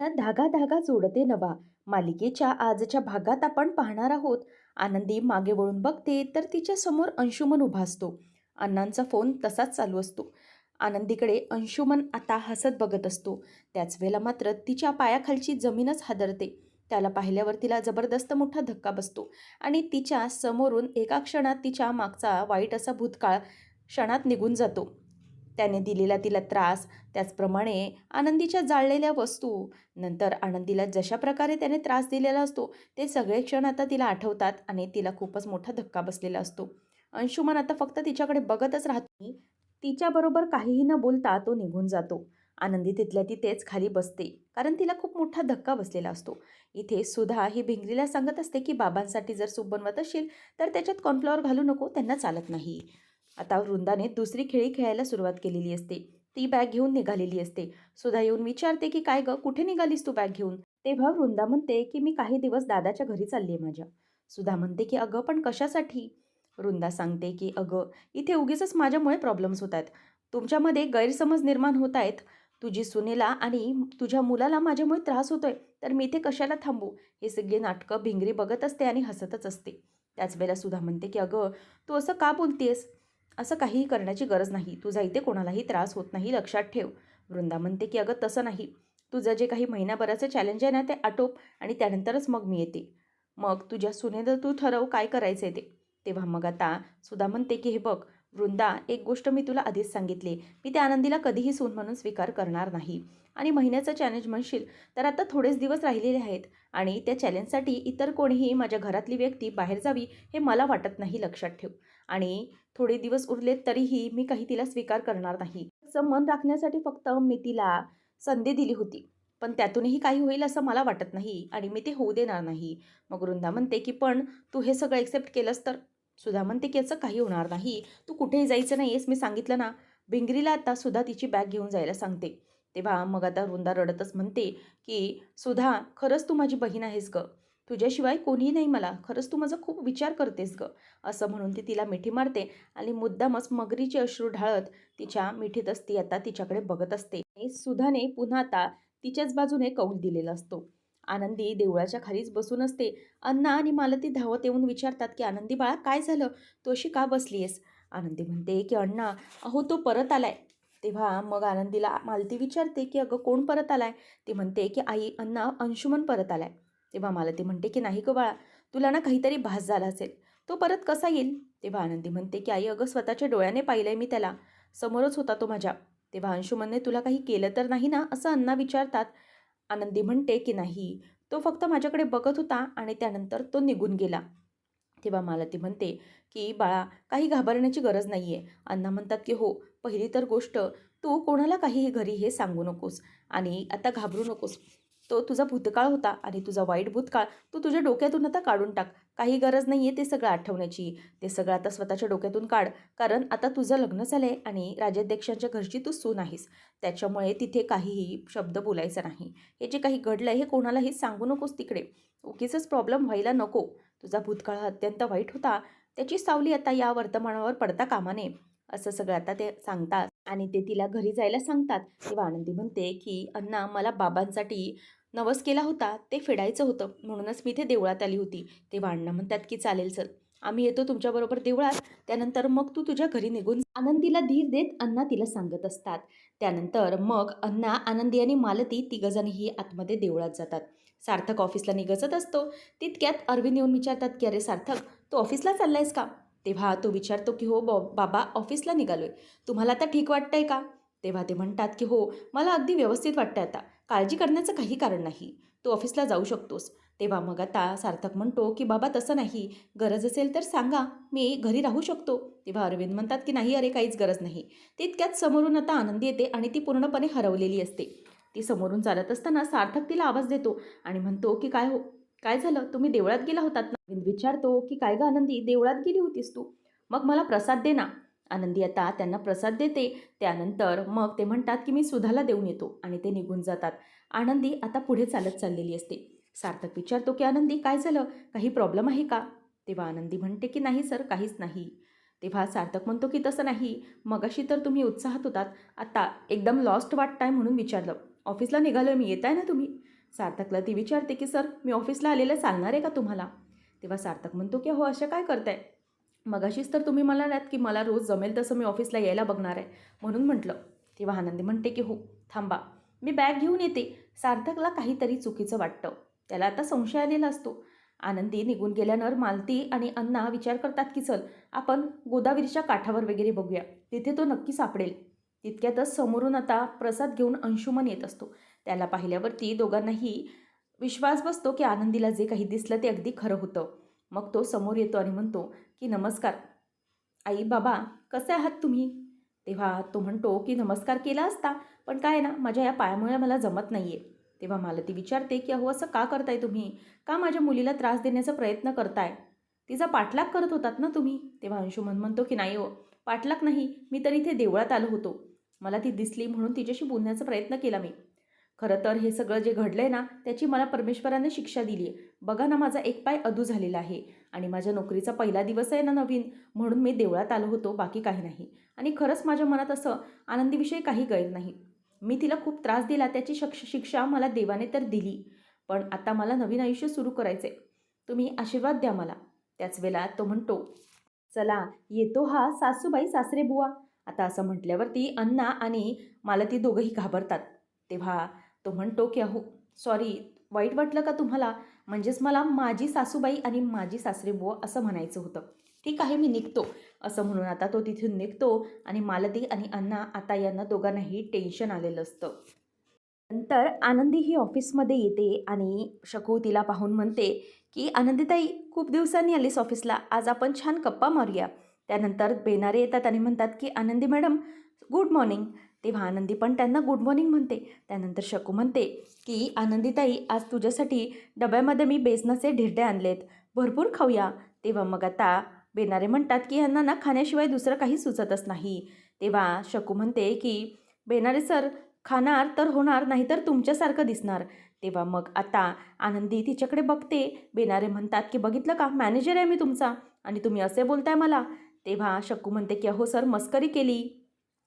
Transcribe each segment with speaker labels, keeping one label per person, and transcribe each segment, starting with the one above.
Speaker 1: धागा धागा जोडते नवा. मालिकेच्या आजच्या भागात आपण पाहणार आहोत. आनंदी मागे वळून बघते तर तिच्या समोर अंशुमन उभा असतो. अण्णांचा फोन तसाच चालू असतो. आनंदीकडे अंशुमन आता हसत बघत असतो. त्याच वेळेला मात्र तिच्या पायाखालची जमीनच हादरते. त्याला पाहिल्यावर तिला जबरदस्त मोठा धक्का बसतो आणि तिच्या समोरून एका क्षणात तिच्या मागचा वाईट असा भूतकाळ क्षणात निघून जातो. त्याने दिलेला तिला त्रास त्याचप्रमाणे आनंदीच्या जाळलेल्या वस्तू. नंतर आनंदीला जशा प्रकारे त्याने त्रास दिलेला असतो ते सगळे क्षण आता तिला आठवतात आणि तिला खूपच मोठा धक्का बसलेला असतो. अंशुमन आता फक्त तिच्याकडे बघतच राहतो तिच्याबरोबर काहीही न बोलता तो निघून जातो. आनंदी तिथल्या तिथेच खाली बसते कारण तिला खूप मोठा धक्का बसलेला असतो. इथे सुधा ही भिंगरीला सांगत असते की बाबांसाठी जर सूप बनवत असेल तर त्याच्यात कॉर्नफ्लॉवर घालू नको त्यांना चालत नाही. आता वृंदाने दुसरी खेळी खेळायला सुरुवात केलेली असते. ती बॅग घेऊन निघालेली असते. सुधा येऊन विचारते की काय ग कुठे निघालीस तू बॅग घेऊन? तेव्हा वृंदा म्हणते की मी काही दिवस दादाच्या घरी चालली आहे माझ्या. सुधा म्हणते की अगं पण कशासाठी? वृंदा सांगते की अगं इथे उगीच माझ्यामुळे प्रॉब्लेम्स होत आहेत. तुमच्यामध्ये गैरसमज निर्माण होत आहेत. तुझी सुनेला आणि तुझ्या मुलाला माझ्यामुळे त्रास होतोय. तर मी इथे कशाला थांबू? हे सगळी नाटकं भिंगरी बघत असते आणि हसतच असते. त्याच वेळेला सुधा म्हणते की अगं तू असं का बोलतेस असं काहीही करण्याची गरज नाही. तुझा इथे कोणालाही त्रास होत नाही लक्षात ठेव. वृंदा म्हणते की अगं तसं नाही. तुझं जे काही महिन्याभराचं चॅलेंज आहे ना ते आटोप आणि त्यानंतरच मग मी येते. मग तुझ्या सुनेनं तू ठरव काय करायचं आहे ते. तेव्हा मग आता सुधा म्हणते की हे बघ वृंदा एक गोष्ट मी तुला आधीच सांगितली. मी त्या आनंदीला कधीही सून म्हणून स्वीकार करणार नाही. आणि महिन्याचं चॅलेंज म्हणशील तर आता थोडेच दिवस राहिलेले आहेत आणि त्या चॅलेंजसाठी इतर कोणीही माझ्या घरातली व्यक्ती बाहेर जावी हे मला वाटत नाही लक्षात ठेव. आणि थोडे दिवस उरलेत तरीही मी काही तिला स्वीकार करणार नाही. असं मन राखण्यासाठी फक्त मी तिला संधी दिली होती. पण त्यातूनही काही होईल असं मला वाटत नाही आणि मी ते होऊ देणार नाही. मग वृंदा म्हणते की पण तू हे सगळं एक्सेप्ट केलंस तर? सुधा म्हणते की याचं काही होणार नाही. तू कुठेही जायचं नाही आहेस मी सांगितलं ना. भिंगरीला आता सुधा तिची बॅग घेऊन जायला सांगते. तेव्हा मग आता वृंदा रडतच म्हणते की सुधा खरंच तू माझी बहीण आहेस ग. तुझ्याशिवाय कोणीही नाही मला. खरंच तू माझा खूप विचार करतेस ग. असं म्हणून ती तिला मिठी मारते आणि मुद्दामच मगरीचे अश्रू ढाळत तिच्या मिठीतच ती आता तिच्याकडे बघत असते. आणि सुधाने पुन्हा आता तिच्याच बाजूने कौल दिलेला असतो. आनंदी देवळाच्या खालीच बसून असते. अण्णा आणि मालती धावत येऊन विचारतात की आनंदी बाळा काय झालं? तू अशी का बसली आहेस आनंदी म्हणते की अण्णा अहो तो परत आलाय. तेव्हा मग आनंदीला मालती विचारते की अगं कोण परत आलाय? ती म्हणते की आई अण्णा अंशुमन परत आलाय. तेव्हा मालती म्हणते की नाही ग बाळा तुला ना काहीतरी भास झाला असेल. तो परत कसा येईल? तेव्हा आनंदी म्हणते की आई अगं स्वतःच्या डोळ्याने पाहिलंय मी त्याला. समोरच होता तो माझ्या. तेव्हा अंशुमनने तुला काही केलं तर नाही ना? असं अण्णा विचारतात. आनंदी म्हणते की नाही. तो फक्त माझ्याकडे बघत होता आणि त्यानंतर तो निघून गेला. तेव्हा मालती म्हणते की बाळा काही घाबरण्याची गरज नाही आहे अण्णा म्हणतात की हो पहिली तर गोष्ट तू कोणाला काही घरी हे सांगू नकोस आणि आता घाबरू नकोस. तो तुझा भूतकाळ होता आणि तुझा वाईट भूतकाळ तू तुझ्या डोक्यातून आता काढून टाक. काही गरज नाही आहे ते सगळं आठवण्याची. ते सगळं आता स्वतःच्या डोक्यातून काढ. कारण आता तुझं लग्न झालं आहे आणि राजाध्यक्षांच्या घरची तू सून आहेस. त्याच्यामुळे तिथे काहीही शब्द बोलायचा नाही. हे जे काही घडलं आहे हे कोणालाही सांगू नकोस तिकडे. उगीचच प्रॉब्लेम व्हायला नको. तुझा भूतकाळ हा अत्यंत वाईट होता. त्याची सावली आता या वर्तमानावर पडता कामा नये असं सगळं आता ते सांगतात. आणि ते तिला घरी जायला सांगतात. तेव्हा आनंदी म्हणते की अण्णा मला बाबांसाठी नवस केला होता. ते फेडायचं होतं. म्हणूनच मी इथे देवळात आली होती. तेव्हा अण्णा म्हणतात की चालेल चल. आम्ही येतो तुमच्याबरोबर देवळात. त्यानंतर मग तू तुझ्या घरी निघून आनंदीला धीर देत अण्णा तिला सांगत असतात. त्यानंतर मग अण्णा आनंदी आणि मालती तिघजणही आतमध्ये देवळात जातात. सार्थक ऑफिसला निघतच असतो. तितक्यात अरविंद येऊन विचारतात की अरे सार्थक तू ऑफिसला चाललायस का? तेव्हा तो विचारतो की हो बॉ बाबा ऑफिसला निघालो आहे तुम्हाला आता ठीक वाटतंय का? तेव्हा ते म्हणतात की हो मला अगदी व्यवस्थित वाटतं आता. काळजी करण्याचं काही कारण नाही. तू ऑफिसला जाऊ शकतोस. तेव्हा मग आता सार्थक म्हणतो की बाबा तसं नाही. गरज असेल तर सांगा. मी घरी राहू शकतो. तेव्हा अरविंद म्हणतात की नाही अरे काहीच गरज नाही. तितक्यात समोरून आता आनंदी येते आणि ती पूर्णपणे हरवलेली असते. ती समोरून चालत असताना सार्थक तिला आवाज देतो आणि म्हणतो की काय हो काय झालं? तुम्ही देवळात गेला होतात ना? अरविंद विचारतो की काय ग आनंदी? देवळात गेली होतीस तू. मग मला प्रसाद दे ना. आनंदी आता त्यांना प्रसाद देते. त्यानंतर मग ते म्हणतात की मी सुधाला देऊन येतो. आणि ते निघून जातात. आनंदी आता पुढे चालत चाललेली असते. सार्थक विचारतो की आनंदी काय झालं? काही प्रॉब्लेम आहे का? तेव्हा आनंदी म्हणते की नाही सर काहीच नाही. तेव्हा सार्थक म्हणतो की तसं नाही. मगाशी तर तुम्ही उत्साहात होतात. आता एकदम लॉस्ट वाटताय म्हणून विचारलं. ऑफिसला निघालो मी. येत आहे ना तुम्ही? सार्थकला ती विचारते की सर मी ऑफिसला आलेलं चालणार आहे का तुम्हाला? तेव्हा सार्थक म्हणतो की हो अशा काय करताय? मगाशीच तर तुम्ही मला म्हणालात की मला रोज जमेल तसं मी ऑफिसला यायला बघणार आहे. म्हणून म्हटलं. तेव्हा आनंदी म्हणते की हो थांबा मी बॅग घेऊन येते. सार्थकला काहीतरी चुकीचं वाटतं. त्याला आता संशय आलेला असतो. आनंदी निघून गेल्यानंतर मालती आणि अण्णा विचार करतात की चल आपण गोदावरीच्या काठावर वगैरे बघूया. तिथे तो नक्की सापडेल. तितक्यातच समोरून आता प्रसाद घेऊन अंशुमन येत असतो. त्याला पाहिल्यावरती दोघांनाही विश्वास बसतो की आनंदीला जे काही दिसलं ते अगदी खरं होतं. मग तो समोर येतो आणि म्हणतो की नमस्कार. आई बाबा कसे आहात तुम्ही? तेव्हा तो म्हणतो की नमस्कार केला असता पण काय ना माझ्या या पायामुळे मला जमत नाही आहे तेव्हा मला ती विचारते की अहो असं का करताय तुम्ही? का माझ्या मुलीला त्रास देण्याचा प्रयत्न करताय? तिचा पाठलाग करत होतात ना तुम्ही? तेव्हा अंशुमन म्हणतो की नाही हो पाठलाग नाही. मी तर इथे देवळात आलो होतो. मला ती दिसली म्हणून तिच्याशी बोलण्याचा प्रयत्न केला मी. खरं तर हे सगळं जे घडलं आहे ना त्याची मला परमेश्वराने शिक्षा दिली आहे बघा ना माझा एक पाय अधू झालेला आहे आणि माझ्या नोकरीचा पहिला दिवस आहे ना नवीन म्हणून मी देवळात आलो होतो बाकी काही नाही. आणि खरंच माझ्या मनात असं आनंदीविषयी काही गैर नाही. मी तिला खूप त्रास दिला त्याची शक्ष शिक्षा मला देवाने तर दिली. पण आता मला नवीन आयुष्य सुरू करायचे तुम्ही आशीर्वाद द्या मला. त्याच वेळेला तो म्हणतो चला येतो हा सासूबाई सासरे बुवा. आता असं म्हटल्यावरती अण्णा आणि मला ती दोघंही घाबरतात. तेव्हा तो म्हणतो की अहो सॉरी वाईट वाटलं का तुम्हाला? म्हणजेच मला माझी सासूबाई आणि माझी सासरे बुवा असं म्हणायचं होतं. ठीक आहे मी निघतो. असं म्हणून आता तो तिथून निघतो आणि मालती आणि अण्णा आता यांना दोघांनाही टेन्शन आलेलं असतं. नंतर आनंदी ही ऑफिसमध्ये येते आणि शकू तिला पाहून म्हणते की आनंदीताई खूप दिवसांनी आलीस ऑफिसला. आज आपण छान गप्पा मारूया. त्यानंतर बेनारे येतात आणि म्हणतात की आनंदी मॅडम गुड मॉर्निंग. तेव्हा आनंदी पण त्यांना गुड मॉर्निंग म्हणते. त्यानंतर शकू म्हणते की आनंदीताई आज तुझ्यासाठी डब्यामध्ये मी बेसनाचे ढिरडे आणलेत. भरपूर खाऊया. तेव्हा मग आता बेनारे म्हणतात की यांना ना खाण्याशिवाय दुसरं काही सुचतच नाही. तेव्हा शकू म्हणते की बेनारे सर खाणार तर होणार नाही तर तुमच्यासारखं दिसणार. तेव्हा मग आता आनंदी तिच्याकडे बघते. बेनारे म्हणतात की बघितलं का? मॅनेजर आहे मी तुमचा आणि तुम्ही असे बोलताय मला. तेव्हा शकू म्हणते की अहो सर मस्करी केली.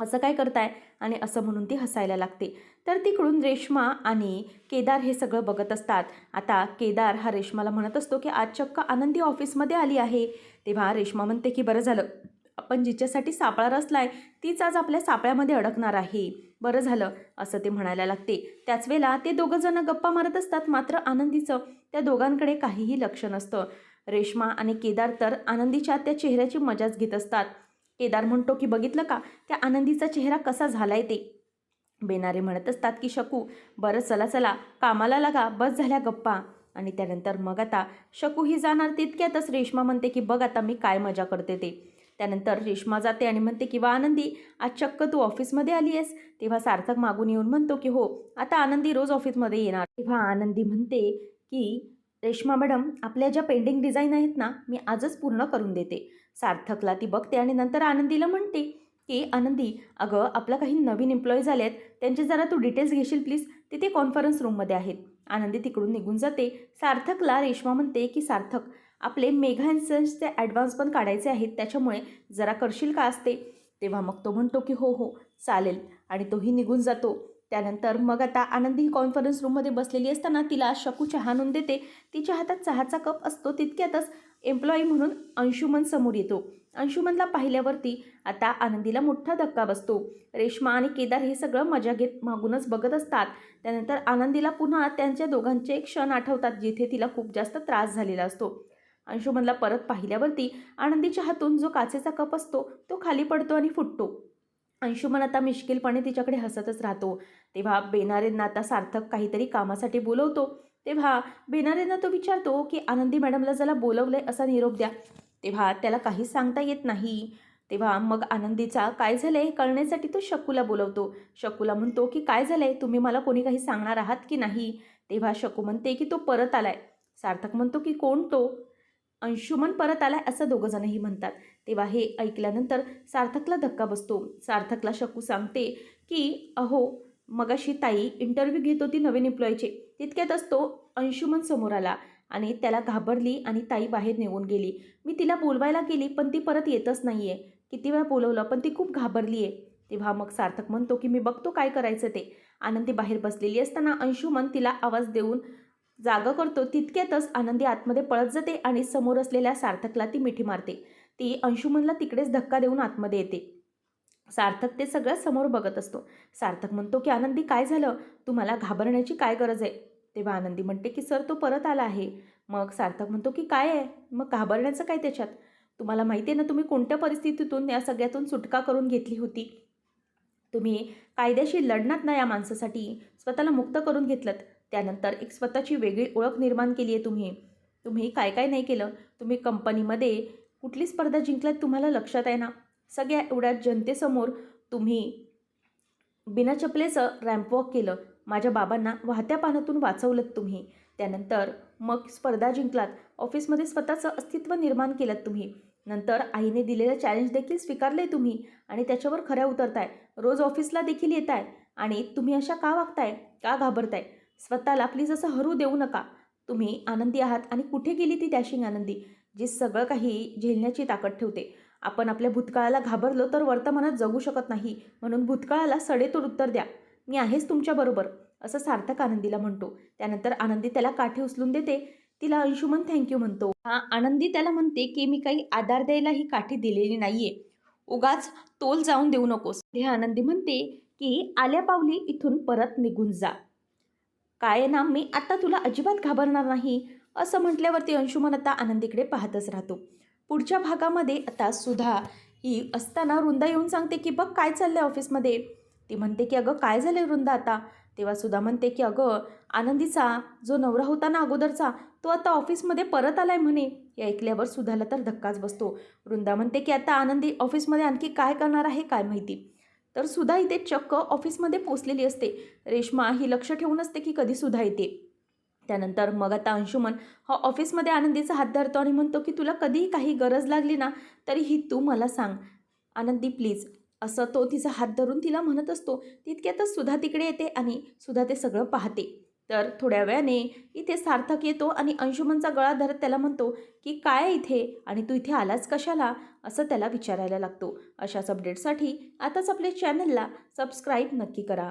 Speaker 1: असं काय करताय? आणि असं म्हणून ती हसायला लागते. तर तिकडून रेश्मा आणि केदार हे सगळं बघत असतात. आता केदार हा रेश्माला म्हणत असतो की आज चक्क आनंदी ऑफिसमध्ये आली आहे. तेव्हा रेश्मा म्हणते की बरं झालं. आपण जिच्यासाठी सापळा रचलाय तीच आज आपल्या सापळ्यामध्ये अडकणार आहे. बरं झालं असं ते म्हणायला लागते. त्याच वेळेला ते दोघंजणं गप्पा मारत असतात मात्र आनंदीचं. त्या दोघांकडे काहीही लक्ष नसतं. रेश्मा आणि केदार तर आनंदीच्या त्या चेहऱ्याची मजाच घेत असतात. केदार म्हणतो की बघितलं का? त्या आनंदीचा चेहरा कसा झालाय ते? बेनारे म्हणत असतात की शकू बरं चला चला कामाला लागा बस झाल्या गप्पा. आणि त्यानंतर मग आता शकू ही जाणार तितक्यातच. रेश्मा म्हणते की बघ आता मी काय मजा करते ते. त्यानंतर रेश्मा जाते आणि म्हणते की वा आनंदी आज चक्क तू ऑफिसमध्ये आली आहेस तेव्हा सार्थक मागून येऊन म्हणतो की हो आता आनंदी रोज ऑफिसमध्ये येणार. तेव्हा आनंदी म्हणते की रेश्मा मॅडम आपल्या ज्या पेंडिंग डिझाईन आहेत ना मी आजच पूर्ण करून देते. सार्थकला ती बघते आणि नंतर आनंदीला म्हणते की आनंदी अगं आपला काही नवीन एम्प्लॉई झाले आहेत त्यांचे जरा तू डिटेल्स घेशील प्लीज तिथे कॉन्फरन्स रूममध्ये आहेत. आनंदी तिकडून निघून जाते. सार्थकला रेश्मा म्हणते की सार्थक आपले मेघा इन्सन्सचे ॲडव्हान्स पण काढायचे आहेत त्याच्यामुळे जरा करशील का? असते. तेव्हा मग तो म्हणतो की हो हो चालेल. आणि तोही निघून जातो. त्यानंतर मग आता आनंदी कॉन्फरन्स रूममध्ये बसलेली असताना तिला शकू चहा आणून देते. तिच्या हातात चहाचा कप असतो तितक्यातच एम्प्लॉई म्हणून अंशुमन समोर येतो. अंशुमनला पाहिल्यावरती आता आनंदीला मोठा धक्का बसतो. रेश्मा आणि केदार हे सगळं मजा घेत मागूनच बघत असतात. त्यानंतर आनंदीला पुन्हा त्यांच्या दोघांचे क्षण आठवतात जिथे तिला खूप जास्त त्रास झालेला असतो. अंशुमनला परत पाहिल्यावरती आनंदीच्या हातून जो काचेचा कप असतो तो खाली पडतो आणि फुटतो. अंशुमन आता मिश्किलपणे तिच्याकडे हसतच राहतो. तेव्हा बेनारेंना आता सार्थक काहीतरी कामासाठी बोलवतो. तेव्हा बेनारेंना तो विचारतो की आनंदी मॅडमला ज्याला बोलवलंय असा निरोप द्या. तेव्हा त्याला काही सांगता येत नाही. तेव्हा मग आनंदीचा काय झालं आहे कळण्यासाठी तो शकूला बोलवतो. शकूला म्हणतो की काय झालं आहे तुम्ही मला कोणी काही सांगणार आहात की नाही? तेव्हा शकू म्हणते की तो परत आलाय. सार्थक म्हणतो की कोण तो? अंशुमन परत आलाय असं दोघंजणही म्हणतात. तेव्हा हे ऐकल्यानंतर सार्थकला धक्का बसतो. सार्थकला शकू सांगते की अहो मगाशी ताई इंटरव्ह्यू घेत होती नवीन एम्प्लॉईचे तितक्यातच तो अंशुमन समोर आला आणि त्याला घाबरली आणि ताई बाहेर निघून गेली. मी तिला बोलवायला गेली पण ती परत येतच नाही आहे किती वेळा बोलवलं पण ती खूप घाबरली आहे तेव्हा मग सार्थक म्हणतो की मी बघतो काय करायचं ते. आनंदी बाहेर बसलेली असताना अंशुमन तिला आवाज देऊन जागं करतो तितक्यातच आनंदी आतमध्ये पळत जाते आणि समोर असलेल्या सार्थकला ती मिठी मारते. ती अंशुमनला तिकडेच धक्का देऊन आतमध्ये येते. सार्थक ते सगळं समोर बघत असतो. सार्थक म्हणतो की आनंदी काय झालं? तुम्हाला घाबरण्याची काय गरज आहे? तेव्हा आनंदी म्हणते की सर तो परत आला आहे. मग सार्थक म्हणतो की काय आहे? मग घाबरण्याचं काय त्याच्यात? तुम्हाला माहिती आहे ना तुम्ही कोणत्या परिस्थितीतून या सगळ्यातून सुटका करून घेतली होती? तुम्ही कायद्याशी लढणार ना या माणसासाठी? स्वतःला मुक्त करून घेतलं त्यानंतर एक स्वतःची वेगळी ओळख निर्माण केली आहे तुम्ही. तुम्ही काय काय नाही केलं? तुम्ही कंपनीमध्ये कुठली स्पर्धा जिंकल्यात तुम्हाला लक्षात आहे ना? सगळ्या एवढ्या जनतेसमोर तुम्ही बिना चपलेचं रॅम्प वॉक केलं. माझ्या बाबांना वाहत्या पानातून वाचवलं तुम्ही. त्यानंतर मग स्पर्धा जिंकलात. ऑफिसमध्ये स्वतःचं अस्तित्व निर्माण केलं तुम्ही. नंतर आईने दिलेलं चॅलेंज देखील स्वीकारले तुम्ही आणि त्याच्यावर खऱ्या उतरताय. रोज ऑफिसला देखील येत आहे आणि तुम्ही अशा का वागताय? का घाबरताय? स्वतःला प्लीज असं हरू देऊ नका. तुम्ही आनंदी आहात आणि कुठे गेली ती डॅशिंग आनंदी? जे सगळं काही झेलण्याची ताकद ठेवते. आपण आपल्या भूतकाळाला घाबरलो तर वर्तमानात जगू शकत नाही. म्हणून भूतकाळाला सडेतोड उत्तर द्या. मी आहेच तुमच्याबरोबर असं सार्थक आनंदीला म्हणतो. त्यानंतर आनंदी त्याला काठी उचलून देते. तिला अंशुमन थँक्यू म्हणतो. हा आनंदी त्याला म्हणते की मी काही आधार द्यायला ही काठी दिलेली नाहीये. उगाच तोल जाऊन देऊ नकोस. हे आनंदी म्हणते की आल्या पावली इथून परत निघून जा. काय ना मी आता तुला अजिबात घाबरणार नाही. असं म्हटल्यावरती अंशुमन आता आनंदीकडे पाहतच राहतो. पुढच्या भागामध्ये आता सुधा ही असताना वृंदा येऊन सांगते की बघ काय चाललं आहे ऑफिसमध्ये. ती म्हणते की अगं काय झालं वृंदा आता? तेव्हा सुधा म्हणते की अगं आनंदीचा जो नवरा होता ना अगोदरचा तो आता ऑफिसमध्ये परत आलाय म्हणे. या ऐकल्यावर सुधाला तर धक्काच बसतो. वृंदा म्हणते की आता आनंदी ऑफिसमध्ये आणखी काय करणार आहे काय माहिती? तर सुधा इथे चक्क ऑफिसमध्ये पोचलेली असते. रेश्मा ही लक्ष ठेवून असते की कधी सुधा येते. त्यानंतर मग आता अंशुमन हा ऑफिसमध्ये आनंदीचा हात धरतो आणि म्हणतो की तुला कधीही काही गरज लागली ना तरीही तू मला सांग. आनंदी प्लीज. असं तो तिचा हात धरून तिला म्हणत असतो. तितक्यातच सुधा तिकडे येते आणि सुधा ते सगळं पाहते. तर थोड्या वेळाने इथे सार्थक येतो आणि अंशुमनचा गळा धरत त्याला म्हणतो की काय इथे? आणि तू इथे आलाच कशाला? असं त्याला विचारायला लागतो. अशाच अपडेटसाठी आताच आपल्या चॅनलला सबस्क्राईब नक्की करा.